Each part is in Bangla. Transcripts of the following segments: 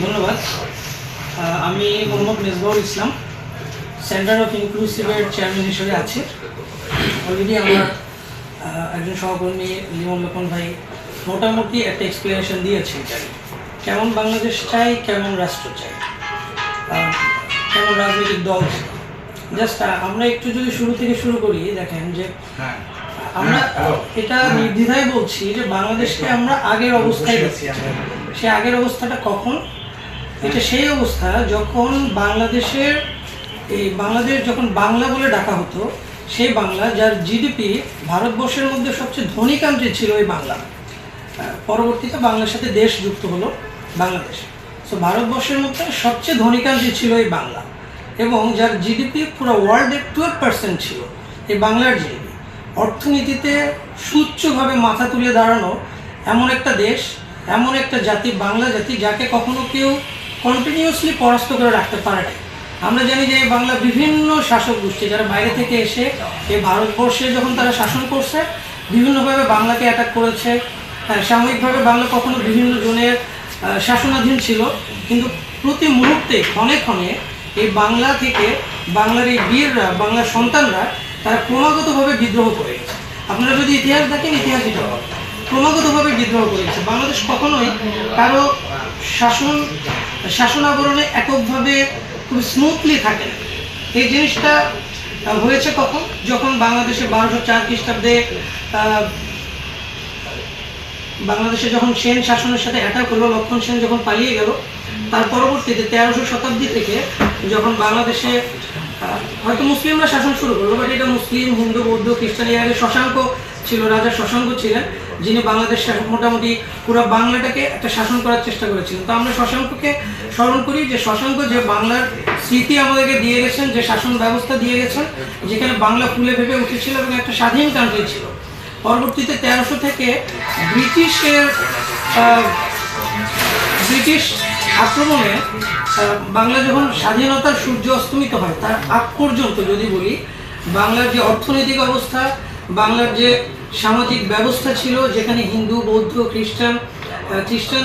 ধন্যবাদ। আমি মোহাম্মদ মেজবাউল ইসলাম সেন্টার অফ ইনক্লুসিভের চেয়ারম্যান হিসেবে আছি। অলরেডি আমার একজন সহকর্মী লিমন লোকন ভাই মোটামুটি একটা এক্সপ্লেনেশন দিয়েছেন কেমন বাংলাদেশ চাই, কেমন রাষ্ট্র চাই? কেমন রাজনৈতিক দল চাই? জাস্ট আমরা একটু যদি শুরু থেকে শুরু করি দেখেন যে আমরা এটা নির্দ্বিধায় বলছি যে বাংলাদেশকে আমরা আগের অবস্থায় দেখছি। সে আগের অবস্থাটা কখন? এটা সেই অবস্থা যখন বাংলাদেশের এই বাংলাদেশ যখন বাংলা বলে ডাকা হতো সেই বাংলা যার জিডিপি ভারতবর্ষের মধ্যে সবচেয়ে ধনী কান্ট্রি ছিল এই বাংলা। পরবর্তীতে বাংলার সাথে দেশ যুক্ত হলো বাংলাদেশ। তো ভারতবর্ষের মধ্যে সবচেয়ে ধনী কান্ট্রি ছিল এই বাংলা। এবং যার জিডিপি পুরো ওয়ার্ল্ডের টুয়েলভ পার্সেন্ট ছিল এই বাংলার জিডিপি অর্থনীতিতে সুচ্চভাবে মাথা তুলে দাঁড়ানো এমন একটা দেশ এমন একটা জাতি বাংলা জাতি যাকে কখনো কেউ কন্টিনিউয়াসলি পরাস্ত করে রাখতে পারে না আমরা জানি যে বাংলা বিভিন্ন শাসক গোষ্ঠী যারা বাইরে থেকে এসে এই ভারতবর্ষে যখন তারা শাসন করছে বিভিন্নভাবে বাংলাকে অ্যাটাক করেছে। হ্যাঁ, সাময়িকভাবে বাংলা কখনো বিভিন্ন জনের শাসনাধীন ছিল। কিন্তু প্রতি মুহূর্তে ক্ষণে ক্ষণে এই বাংলা থেকে বাংলার এই বীররা, বাংলার সন্তানরা, তারা ক্রমাগতভাবে বিদ্রোহ করে আপনারা যদি ইতিহাস দেখেন ইতিহাস এটা হবে। ক্রমাগতভাবে বিদ্রোহ করেছে বাংলাদেশ কখনোই কারও শাসন শাসন আবরণে এককভাবে খুব স্মুথলি থাকে এই জিনিসটা হয়েছে কখন? যখন বাংলাদেশে বারোশো চার খ্রিস্টাব্দে বাংলাদেশে যখন সেন শাসনের সাথে অ্যাটাক হলো লক্ষণ সেন যখন পালিয়ে গেল, তার পরবর্তীতে তেরোশো শতাব্দী থেকে যখন বাংলাদেশে হয়তো মুসলিমরা শাসন শুরু করল, বাট এটা মুসলিম, হিন্দু, বৌদ্ধ, খ্রিস্টান, এর শশাঙ্ক ছিল, রাজা শশাঙ্ক ছিলেন, যিনি বাংলাদেশ মোটামুটি পুরো বাংলাটাকে একটা শাসন করার চেষ্টা করেছিলেন। তো আমরা শশাঙ্ককে স্মরণ করি যে শশাঙ্ক যে বাংলার স্মৃতি আমাদেরকে দিয়ে গেছেন, যে শাসন ব্যবস্থা দিয়ে গেছেন, যেখানে বাংলা ফুলে ভেবে উঠেছিল এবং একটা স্বাধীন কান্ট্রি ছিল। পরবর্তীতে তেরোশো থেকে ব্রিটিশের ব্রিটিশ আক্রমণে বাংলা যখন স্বাধীনতার সূর্য অস্তমিত হয়, তার আগ পর্যন্ত যদি বলি, বাংলার যে অর্থনৈতিক অবস্থা, বাংলার যে সামাজিক ব্যবস্থা ছিল, যেখানে হিন্দু, বৌদ্ধ, খ্রিস্টান খ্রিস্টান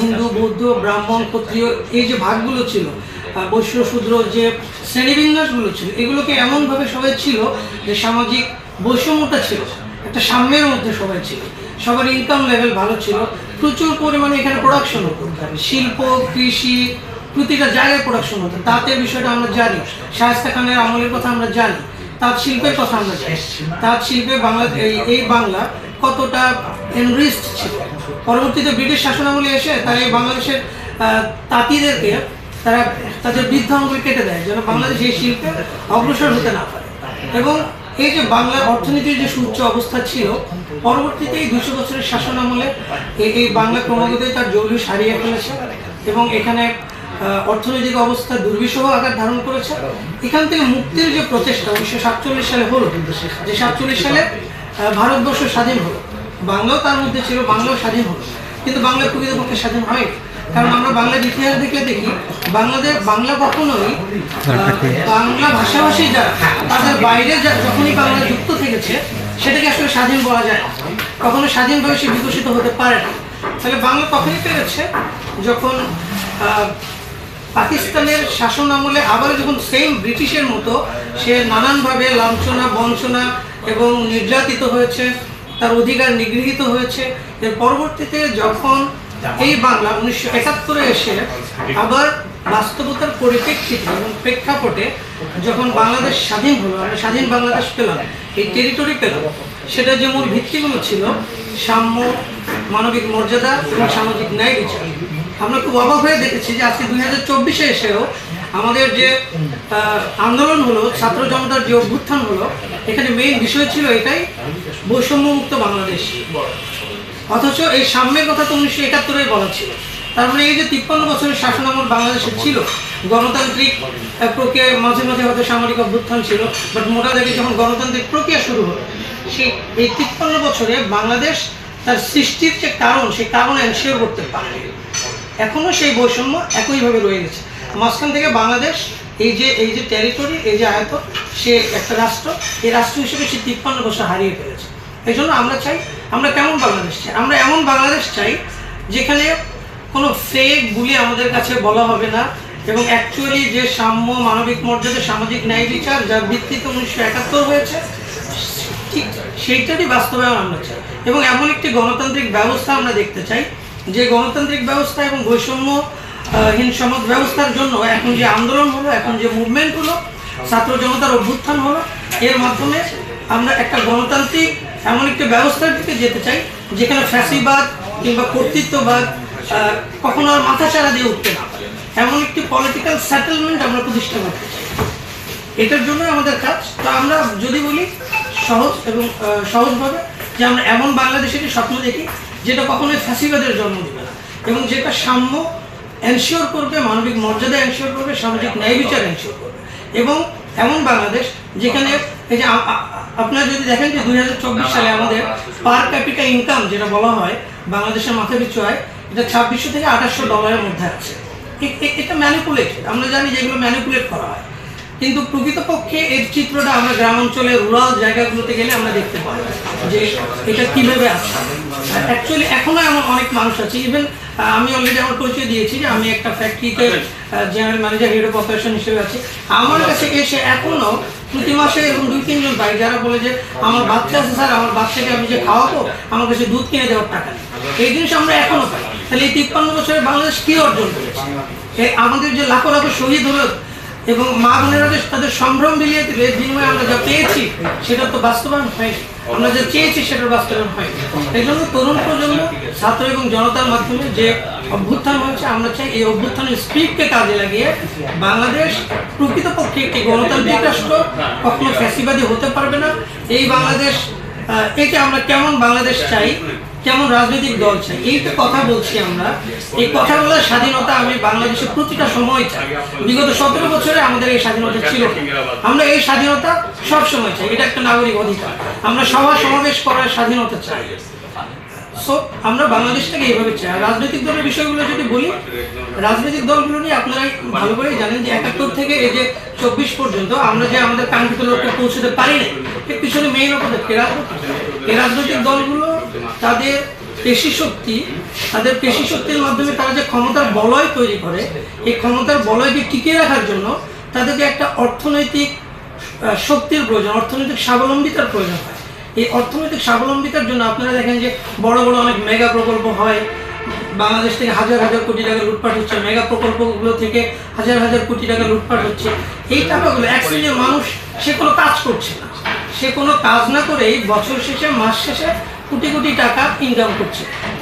হিন্দু, বৌদ্ধ, ব্রাহ্মণ, ক্ষত্রিয়, এই যে ভাগগুলো ছিল বৈশ্য শূদ্র, যে শ্রেণীবিন্যাসগুলো ছিল, এগুলোকে এমনভাবে সবাই ছিল যে সামাজিক বৈষম্যটা ছিল, একটা সাম্যের মধ্যে সবাই ছিল, সবার ইনকাম লেভেল ভালো ছিল প্রচুর পরিমাণে এখানে প্রোডাকশন হতো শিল্প, কৃষি, প্রতিটা জায়গায় প্রোডাকশন হতো তাঁতের বিষয়টা আমরা জানি। শায়স্তা খানের আমলের কথা আমরা জানি। তাঁত শিল্পের কথা আমরা জানি। তাঁত শিল্পে বাংলা, এই বাংলা কতটা এনরিস্ট ছিল। পরবর্তীতে ব্রিটিশ শাসনামলে এসে তারা এই বাংলাদেশের তাঁতিদেরকে, তারা তাদের বৃদ্ধ কেটে দেয়, যেন বাংলাদেশ এই শিল্পে অগ্রসর হতে না পারে। এবং এই যে বাংলার অর্থনীতির যে সুউচ্চ অবস্থা ছিল পরবর্তীতে এই দুশো বছরের শাসন আমলে এই বাংলা ক্রমাগতই তার জৌলুস হারিয়ে ফেলেছে এবং এখানে অর্থনৈতিক অবস্থা দুর্বিষহ আকার ধারণ করেছে। এখান থেকে মুক্তির যে প্রচেষ্টা উনিশশো সাতচল্লিশ সালে হলো, যে সাতচল্লিশ সালে ভারতবর্ষ স্বাধীন হলো। বাংলাও তার মধ্যে ছিল, বাংলাও স্বাধীন হলো। কিন্তু বাংলা প্রকৃতপক্ষে স্বাধীন হয়নি। কারণ আমরা বাংলার ইতিহাস দেখলে দেখি বাংলাদেশ বাংলা কখনোই বাংলা ভাষাভাষী যারা তাদের বাইরে যা- যখনই বাংলা যুক্ত থেকেছে সেটাকে আসলে স্বাধীন বলা যায় না। কখনো স্বাধীনভাবে সে বিকশিত হতে পারে না। তাহলে বাংলা তখনই পেরেছে যখন আহ, পাকিস্তানের শাসন আমলে আবার যখন সেম ব্রিটিশের মতো সে নানানভাবে লাঞ্ছনা বঞ্চনা এবং নির্যাতিত হয়েছে তার অধিকার নিগৃহীত হয়েছে এর পরবর্তীতে যখন এই বাংলা উনিশশো একাত্তরে এসে আবার বাস্তবতার পরিপ্রেক্ষিতে এবং প্রেক্ষাপটে যখন বাংলাদেশ স্বাধীন হলো, আমরা স্বাধীন বাংলাদেশ পেলাম, এই টেরিটরি পেলাম, সেটা যে মূল ভিত্তিগুলো ছিল, সাম্য, মানবিক মর্যাদা এবং সামাজিক ন্যায় বিচার। আমরা খুব অবাক হয়ে দেখেছি যে আজকে দুই হাজার চব্বিশে এসেও আমাদের যে আন্দোলন হলো, ছাত্র জনতার যে অভ্যুত্থান হলো, এখানে মেইন বিষয় ছিল এটাই বৈষম্যমুক্ত বাংলাদেশ অথচ এই সাম্যের কথা তো উনিশশো একাত্তরে বলা ছিল। তার মানে এই যে তিপ্পান্ন বছরের শাসনামল বাংলাদেশে ছিল, গণতান্ত্রিক প্রক্রিয়ায় মাঝে মাঝে হয়তো সামরিক অভ্যুত্থান ছিল বাট মোটা দাগে যখন গণতান্ত্রিক প্রক্রিয়া শুরু হলো, সেই এই তিপ্পান্ন বছরে বাংলাদেশ তার সৃষ্টির যে কারণ, সেই কারণ এনশিওর করতে পারেনি। এখনও সেই বৈষম্য একইভাবে রয়ে গেছে। মাঝখান থেকে বাংলাদেশ, এই যে এই যে টেরিটরি এই যে আয়ত সে একটা রাষ্ট্র, এই রাষ্ট্র হিসেবে সে তিপ্পান্ন বছর হারিয়ে ফেলেছে। এই জন্য আমরা চাই আমরা কেমন বাংলাদেশ চাই? আমরা এমন বাংলাদেশ চাই যেখানে কোনো ফেক বুলি আমাদের কাছে বলা হবে না এবং অ্যাকচুয়ালি যে সাম্য মানবিক মর্যাদা সামাজিক ন্যায় বিচার যার ভিত্তিতে উনিশশো একাত্তর হয়েছে ঠিক সেইটারই বাস্তবায়ন আমরা চাই। এবং এমন একটি গণতান্ত্রিক ব্যবস্থা আমরা দেখতে চাই যে গণতান্ত্রিক ব্যবস্থা এবং বৈষম্য আহ, হীন সমাজ ব্যবস্থার জন্য এখন যে আন্দোলন হলো এখন যে মুভমেন্ট হলো ছাত্র জনতার অভ্যুত্থান হলো এর মাধ্যমে আমরা একটা গণতান্ত্রিক এমন একটি ব্যবস্থার দিকে যেতে চাই, যেখানে ফ্যাসিবাদ কিংবা কর্তৃত্ববাদ কখনো আর মাথা চারা দিয়ে উঠতে না পারে। এমন একটি পলিটিক্যাল সেটেলমেন্ট আমরা প্রতিষ্ঠা করতে চাই। এটার জন্য আমাদের কাজ। তো আমরা যদি বলি সহজ এবং সহজভাবে যে আমরা এমন বাংলাদেশের স্বপ্ন দেখি, যেটা কখনোই ফ্যাসিবাদের জন্ম দেবে না। এবং যেটা সাম্য এনশিওর করবে, মানবিক মর্যাদা এনশিওর করবে, সামাজিক ন্যায় বিচার এনশিওর করবে। এবং এমন বাংলাদেশ যেখানে এই যে আপনারা যদি দেখেন যে দু হাজার চব্বিশ সালে আমাদের পার ক্যাপিটা ইনকাম যেটা বলা হয় বাংলাদেশের মাথা পিছু হয় এটা ছাব্বিশশো থেকে আঠাশশো ডলারের মধ্যে আছে। এটা ম্যানিপুলেটেড আমরা জানি যেগুলো ম্যানিপুলেট করা হয়। কিন্তু প্রকৃতপক্ষে এর চিত্রটা আমরা গ্রাম অঞ্চলে রুরাল জায়গাগুলোতে গেলে আমরা দেখতে পাই যে এটা কীভাবে আছে অ্যাকচুয়ালি এখনও এমন অনেক মানুষ আছে। ইভেন আমি অলরেডি আমার পরিচয় দিয়েছি যে আমি একটা ফ্যাক্টরিতে general manager head of operation হিসেবে আছি। আমার কাছে এসে এখনও প্রতি মাসে এরকম দুই তিনজন ভাই যারা বলে যে আমার বাচ্চা আছে স্যার আমার বাচ্চাকে আমি যে খাওয়াবো আমার কাছে দুধ কিনে দেওয়ার টাকা নেই। এই জিনিস আমরা এখনও পাই। তাহলে এই তিপ্পান্ন বছরে বাংলাদেশ কি অর্জন করেছে? আমাদের যে লাখো লাখো শহীদ হলো এবং মা বোনেরা যে তাদের সম্ভ্রম বিলিয়ে দিবে বিনিময়ে আমরা যা পেয়েছি, সেটা তো বাস্তবায়ন হয়নি। আমরা যা চেয়েছি, সেটার বাস্তবায়ন হয়নি। এই জন্য তরুণ প্রজন্ম, ছাত্র এবং জনতার মাধ্যমে যে অভ্যুত্থান হয়েছে, আমরা চাই এই অভ্যুত্থানের স্পিডকে কাজে লাগিয়ে বাংলাদেশ প্রকৃতপক্ষে একটি গণতান্ত্রিক রাষ্ট্র, কখনো ফ্যাসিবাদী হতে পারবে না। এই বাংলাদেশ একে আমরা কেমন বাংলাদেশ চাই, কেমন রাজনৈতিক দল চাই এই তো কথা বলছি আমরা। এই কথা বলার স্বাধীনতা আমি বাংলাদেশের প্রতিটা সময় চাই। বিগত সতেরো বছরে আমাদের এই স্বাধীনতা ছিল আমরা এই স্বাধীনতা সব সময় চাই, এটা একটা নাগরিক অধিকার। আমরা সভা সমাবেশ করার স্বাধীনতা চাই। সো আমরা বাংলাদেশটাকে এইভাবে চাই। রাজনৈতিক দলের বিষয়গুলো যদি বলি, রাজনৈতিক দলগুলো নিয়ে আপনারা ভালো করেই জানেন যে একাত্তর থেকে এই যে চব্বিশ পর্যন্ত আমরা যে আমাদের কাঙ্ক্ষিত লক্ষ্যে পৌঁছতে পারি না এর পিছনে মেইন অপরাধ এই রাজনৈতিক দলগুলো তাদের পেশি শক্তি, তাদের পেশি শক্তির মাধ্যমে তারা যে ক্ষমতার বলয় তৈরি করে, এই ক্ষমতার বলয়কে টিকিয়ে রাখার জন্য তাদেরকে একটা অর্থনৈতিক শক্তির প্রয়োজন, অর্থনৈতিক স্বাবলম্বিতার প্রয়োজন হয়। এই অর্থনৈতিক স্বাবলম্বিতার জন্য আপনারা দেখেন যে বড় বড় অনেক মেগা প্রকল্প হয়। বাংলাদেশ থেকে হাজার হাজার কোটি টাকা লুটপাট হচ্ছে, মেগা প্রকল্পগুলো থেকে হাজার হাজার কোটি টাকা লুটপাট হচ্ছে। এই টাকাগুলো এক শ্রেণির মানুষ, সে কোনো কাজ করছে না। সে কোনো কাজ না করেই বছর শেষে, মাস শেষে কোটি কোটি টাকা ইনকাম করছে।